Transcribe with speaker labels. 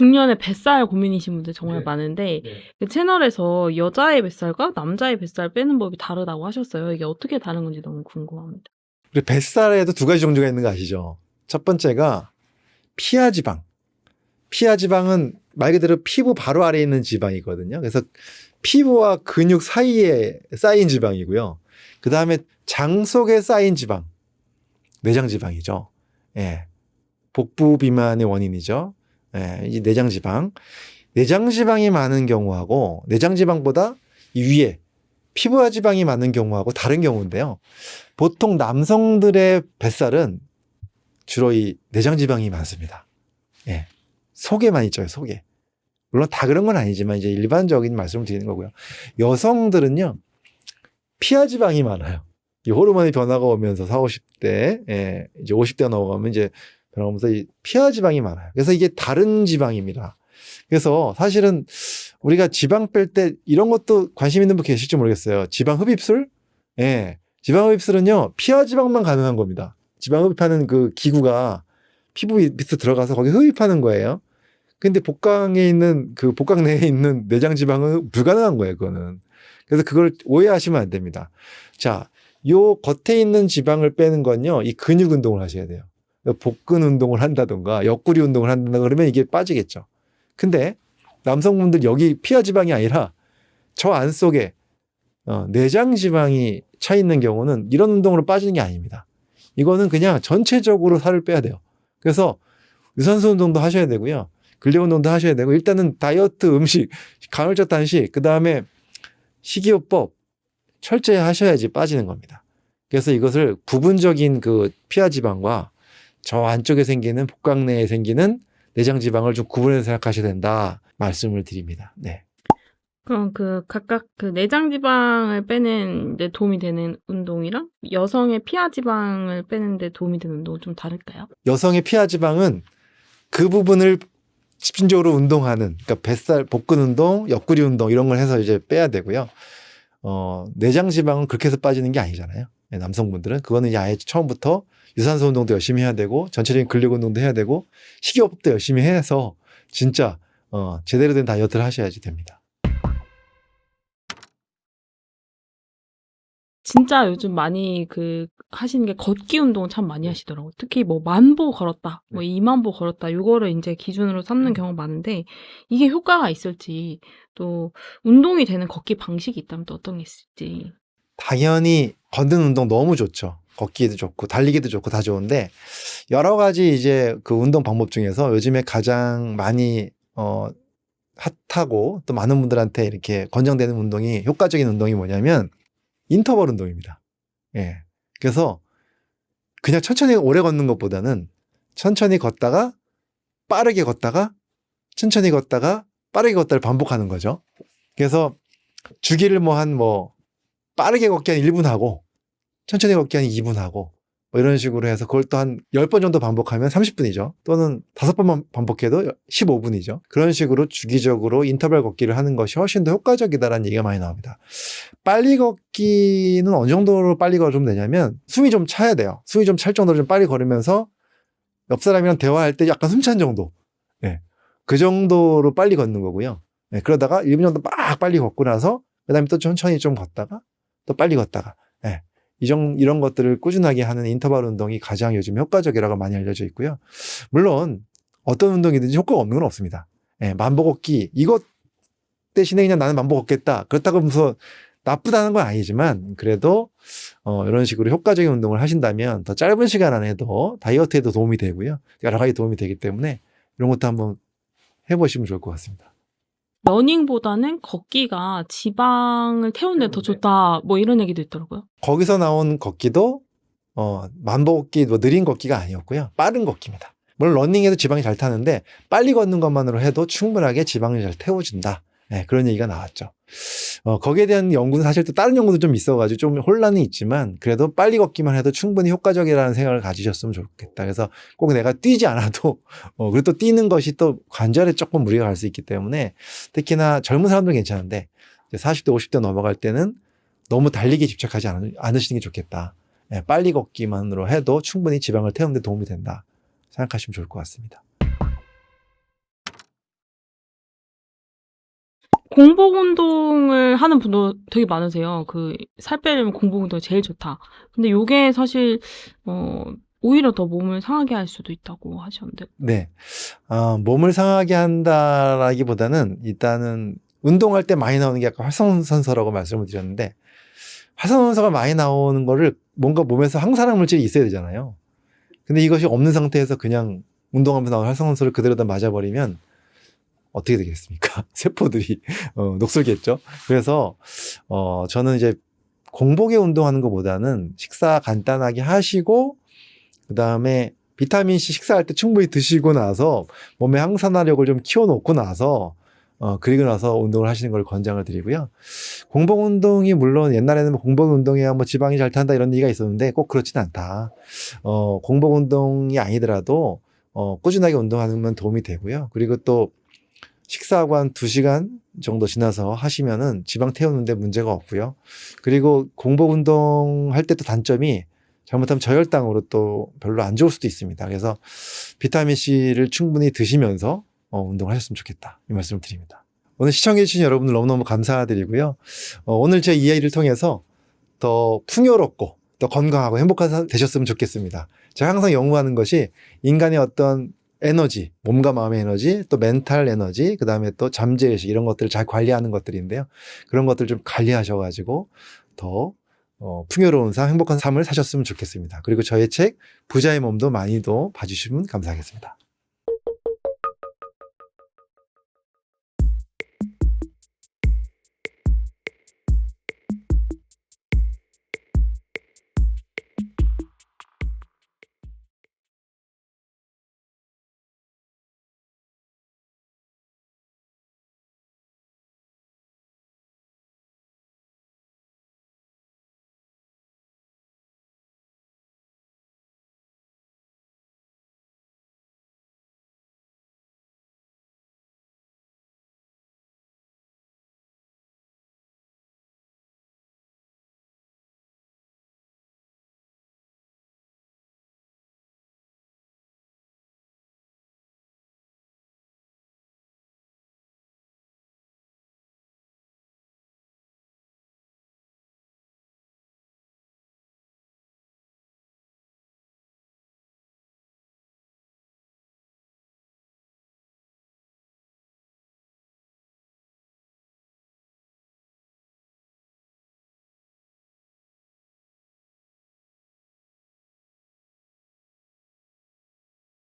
Speaker 1: 중년에 뱃살 고민이신 분들 정말
Speaker 2: 네.
Speaker 1: 많은데
Speaker 2: 네.
Speaker 1: 그 채널에서 여자의 뱃살과 남자의 뱃살 빼는 법이 다르다고 하셨어요. 이게 어떻게 다른 건지 너무 궁금합니다.
Speaker 3: 그리고 뱃살에도 두 가지 종류가 있는 거 아시죠? 첫 번째가 피하 지방. 피하 지방은 말 그대로 피부 바로 아래에 있는 지방이거든요. 그래서 피부와 근육 사이에 쌓인 지방이고요. 그 다음에 장 속에 쌓인 지방. 내장 지방이죠. 예. 복부 비만의 원인이죠. 예, 이 내장 지방. 내장 지방이 많은 경우하고 내장 지방보다 이 위에 피부와 지방이 많은 경우하고 다른 경우인데요. 보통 남성들의 뱃살은 주로 이 내장 지방이 많습니다. 예. 속에만 있죠, 속에. 물론 다 그런 건 아니지만 이제 일반적인 말씀을 드리는 거고요. 여성들은요, 피하 지방이 많아요. 이 호르몬의 변화가 오면서 40, 50대, 예, 이제 50대가 넘어가면 이제 이 피하 지방이 많아요. 그래서 이게 다른 지방입니다. 그래서 사실은 우리가 지방 뺄 때 이런 것도 관심 있는 분 계실지 모르겠어요. 지방 흡입술? 예. 지방 흡입술은요, 피하 지방만 가능한 겁니다. 지방 흡입하는 그 기구가 피부 밑에 들어가서 거기 흡입하는 거예요. 근데 복강에 있는 그 복강 내에 있는 내장 지방은 불가능한 거예요, 그거는. 그래서 그걸 오해하시면 안 됩니다. 자, 요 겉에 있는 지방을 빼는 건요, 이 근육 운동을 하셔야 돼요. 복근 운동을 한다던가, 옆구리 운동을 한다던가 그러면 이게 빠지겠죠. 근데 남성분들 여기 피하 지방이 아니라 저 안 속에 어, 내장 지방이 차 있는 경우는 이런 운동으로 빠지는 게 아닙니다. 이거는 그냥 전체적으로 살을 빼야 돼요. 그래서 유산소 운동도 하셔야 되고요. 근력 운동도 하셔야 되고 일단은 다이어트 음식, 간헐적 단식, 그 다음에 식이요법 철저히 하셔야지 빠지는 겁니다. 그래서 이것을 부분적인 그 피하 지방과 저 안쪽에 생기는 복강 내에 생기는 내장 지방을 좀 구분해서 생각하셔야 된다 말씀을 드립니다. 네.
Speaker 1: 그럼 그 각각 그 내장 지방을 빼는 데 도움이 되는 운동이랑 여성의 피하 지방을 빼는 데 도움이 되는 운동은 좀 다를까요?
Speaker 3: 여성의 피하 지방은 그 부분을 집중적으로 운동하는 그러니까 뱃살 복근 운동, 옆구리 운동 이런 걸 해서 이제 빼야 되고요. 어, 내장 지방은 그렇게 해서 빠지는 게 아니잖아요. 네, 남성분들은 그거는 아예 처음부터 유산소 운동도 열심히 해야 되고 전체적인 근력 운동도 해야 되고 식이요법도 열심히 해서 진짜 어, 제대로 된 다이어트를 하셔야지 됩니다.
Speaker 1: 진짜 요즘 많이 그 하시는 게 걷기 운동 참 많이 하시더라고요. 특히 뭐 만보 걸었다, 뭐 이만보 걸었다, 이거를 이제 기준으로 삼는 경우가 많은데 이게 효과가 있을지 또 운동이 되는 걷기 방식이 있다면 또 어떤 게 있을지.
Speaker 3: 당연히 걷는 운동 너무 좋죠. 걷기도 좋고 달리기도 좋고 다 좋은데 여러 가지 이제 그 운동 방법 중에서 요즘에 가장 많이 어 핫하고 또 많은 분들한테 이렇게 권장되는 운동이 효과적인 운동이 뭐냐면 인터벌 운동입니다. 예. 그래서 그냥 천천히 오래 걷는 것보다는 천천히 걷다가 빠르게 걷다가 천천히 걷다가 빠르게 걷다를 반복하는 거죠. 그래서 주기를 뭐 한뭐 빠르게 걷기 한 1분 하고 천천히 걷기 한 2분 하고 뭐 이런 식으로 해서 그걸 또 한 10번 정도 반복하면 30분이죠. 또는 5번만 반복해도 15분이죠. 그런 식으로 주기적으로 인터벌 걷기를 하는 것이 훨씬 더 효과적이다라는 얘기가 많이 나옵니다. 빨리 걷기는 어느 정도로 빨리 걸으면 되냐면 숨이 좀 차야 돼요. 숨이 좀 찰 정도로 좀 빨리 걸으면서 옆 사람이랑 대화할 때 약간 숨 찬 정도. 예. 그 정도로 빨리 걷는 거고요. 예, 그러다가 1분 정도 막 빨리 걷고 나서 그 다음에 또 천천히 좀 걷다가 또 빨리 걷다가 예. 이정, 이런 것들을 꾸준하게 하는 인터벌 운동이 가장 요즘 효과적이라고 많이 알려져 있고요. 물론 어떤 운동이든지 효과가 없는 건 없습니다. 예, 만보 걷기 이것 대신에 그냥 나는 만보 걷겠다. 그렇다고 하면서 나쁘다는 건 아니지만 그래도 어, 이런 식으로 효과적인 운동을 하신다면 더 짧은 시간 안에도 다이어트에도 도움이 되고요. 여러 가지 도움이 되기 때문에 이런 것도 한번 해보시면 좋을 것 같습니다.
Speaker 1: 러닝보다는 걷기가 지방을 태우는 데 더 좋다. 뭐 이런 얘기도 있더라고요.
Speaker 3: 거기서 나온 걷기도 어, 만보 걷기, 뭐 느린 걷기가 아니었고요. 빠른 걷기입니다. 물론 러닝에도 지방이 잘 타는데 빨리 걷는 것만으로 해도 충분하게 지방을 잘 태워준다. 네, 그런 얘기가 나왔죠. 어, 거기에 대한 연구는 사실 또 다른 연구도 좀 있어가지고 좀 혼란이 있지만 그래도 빨리 걷기만 해도 충분히 효과적이라는 생각을 가지셨으면 좋겠다. 그래서 꼭 내가 뛰지 않아도 어, 그리고 또 뛰는 것이 또 관절에 조금 무리가 갈 수 있기 때문에 특히나 젊은 사람들은 괜찮은데 이제 40대, 50대 넘어갈 때는 너무 달리기에 집착하지 않, 않으시는 게 좋겠다. 예, 빨리 걷기만으로 해도 충분히 지방을 태우는 데 도움이 된다. 생각하시면 좋을 것 같습니다.
Speaker 1: 공복 운동을 하는 분도 되게 많으세요. 그 살 빼려면 공복 운동이 제일 좋다. 근데 요게 사실 어 오히려 더 몸을 상하게 할 수도 있다고 하셨는데.
Speaker 3: 네. 아, 몸을 상하게 한다라기보다는 일단은 운동할 때 많이 나오는 게 아까 활성산소라고 말씀을 드렸는데 활성산소가 많이 나오는 거를 뭔가 몸에서 항산화 물질이 있어야 되잖아요. 근데 이것이 없는 상태에서 그냥 운동하면서 나오는 활성산소를 그대로 다 맞아버리면 어떻게 되겠습니까? 세포들이 어, 녹슬겠죠. 그래서 어, 저는 이제 공복에 운동하는 것보다는 식사 간단하게 하시고 그 다음에 비타민 C 식사할 때 충분히 드시고 나서 몸의 항산화력을 좀 키워놓고 나서 어 그리고 나서 운동을 하시는 걸 권장을 드리고요. 공복 운동이 물론 옛날에는 뭐 공복 운동해야 뭐 지방이 잘 탄다 이런 얘기가 있었는데 꼭 그렇진 않다. 어 공복 운동이 아니더라도 어 꾸준하게 운동하면 도움이 되고요. 그리고 또 식사하고 한 2시간 정도 지나서 하시면은 지방 태우는데 문제가 없고요. 그리고 공복 운동 할 때 또 단점이 잘못하면 저혈당으로 또 별로 안 좋을 수도 있습니다. 그래서 비타민 C를 충분히 드시면서 어, 운동을 하셨으면 좋겠다. 이 말씀을 드립니다. 오늘 시청해주신 여러분들 너무너무 감사드리고요. 어, 오늘 제 이야기를 통해서 더 풍요롭고 더 건강하고 행복한 삶 되셨으면 좋겠습니다. 제가 항상 연구하는 것이 인간의 어떤 에너지, 몸과 마음의 에너지, 또 멘탈 에너지, 그 다음에 또 잠재의식 이런 것들을 잘 관리하는 것들인데요. 그런 것들 좀 관리하셔가지고 더 어, 풍요로운 삶, 행복한 삶을 사셨으면 좋겠습니다. 그리고 저의 책 부자의 몸도 많이도 봐주시면 감사하겠습니다.